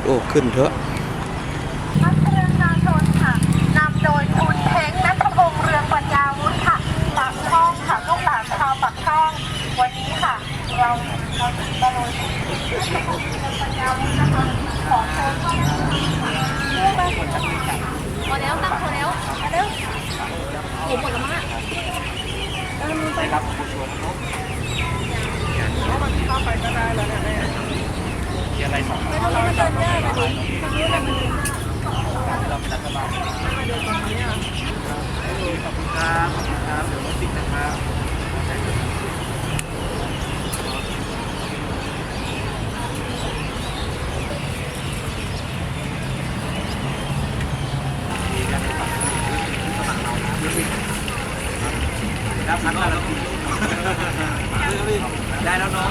ิดโอขึ้นเถอะ พักเรืองนาชนค่ะนำโดยคุณเพ้งนัทพงษ์เรืองปัญญาวุฒิค่ะปากช่องค่ะลูกหลานชาวปากช่อง วันนี้ค่ะ เราเราตะลุยนัทพงษ์เรืองปัญญาวุฒินะคะขอเชิญเข้ามาเรื่องมาคุณ พอแล้วตั้งพอแล้วมาเร็วผมหมดแล้วมั้งอะ ได้พักแล้วได้แล้วเนาะ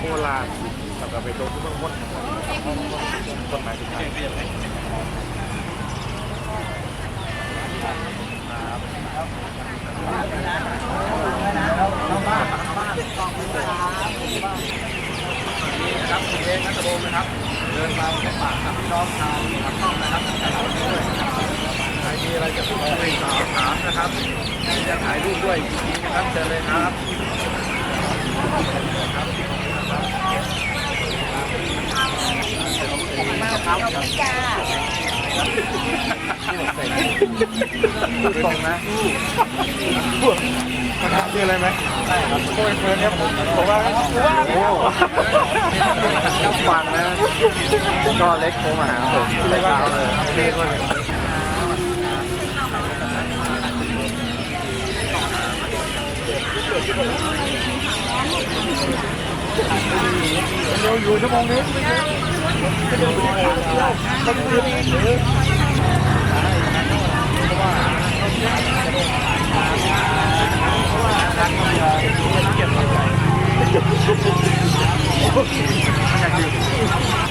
โบราณสำหรับไปตรงที่เมืองมดต้นไม้สุดท้ายนะครับคุณเองนัทโบนะครับเดินมาพบปะกับพี่น้องชาวปากช่องนะครับตั้งแต่เราด้วยใครมีอะไรจะพูดคุยสอบถามนะครับจะถ่ายรูปด้วยยินดีนะครับเชิญเลยครับพูดตรงนะพูดมันทำคื อะไรไหมใช่ครับโอ้ยเฟิร์นเนี่ยผมผมว่าว่าโอ้ฟังนะ ก็เล็กโทรมาหาผมเลยว่าเลยเล็กเลยเร็วอยู่ชั่วโมงนี้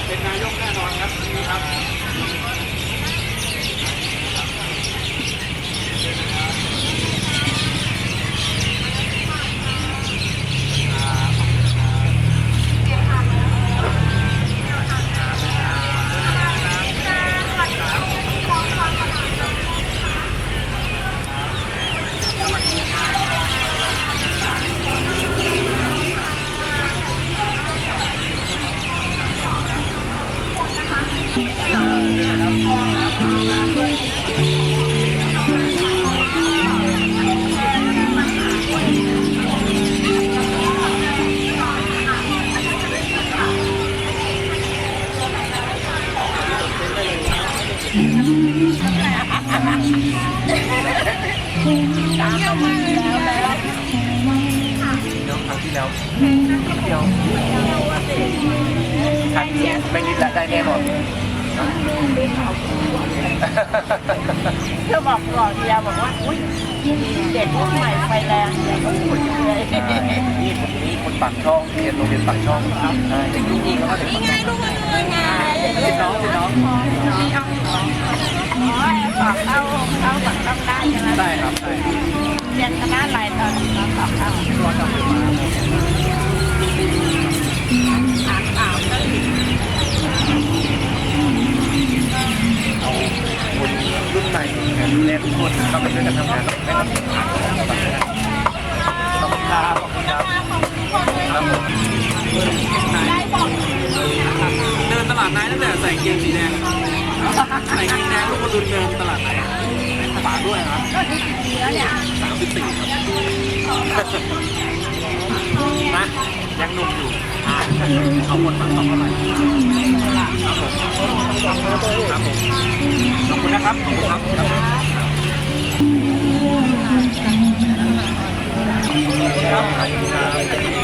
เป็นนายกแน่นอนครับ นี่ครับเดี๋ยวครั้งที่แล้วเดี๋ยวครั้งนี้ไม่นิดละได้แน่นอนเธอบอกก่อนเดียบอกว่าอุ้ยเด็กรุ่นใหม่ไฟแรงเนี่ยก็ขุดเลยนี่คนนี้คนปากช่องเรียนโรงเรียนปากช่องครับเด็กรุ่นนี้เขาก็เด็กปากช่องเป็นน้องเป็นน้องอ๋อสอบเข้าเข้าฝักต้องได้ใช่ไหมใช่ครับใช่เรียนคณะอะไรตอนนี้เราสอบเข้าร้อยจำเป็นมาอ่านข่าวก็เอาคนรุ่นใหม่ดูแลทุกคนเราไปช่วยกันทำงานให้กับทีมงานขอบคุณครับขอบคุณครับ ครับเดินตลาดนายตั้งแต่ใส่เกียงสีแดงใส่เกียงแดงลูกบอลลูนเดินตลาดนายฝากด้วยครับสามสิบสี่ครับนะยังหนุ่มอยู่เอาหมดมาต้องเท่ไรขอบคุณนะครับขอบคุณครับครับ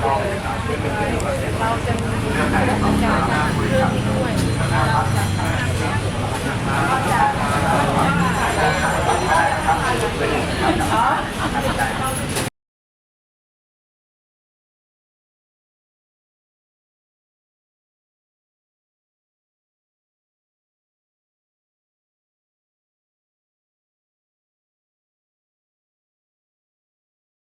เราจะมี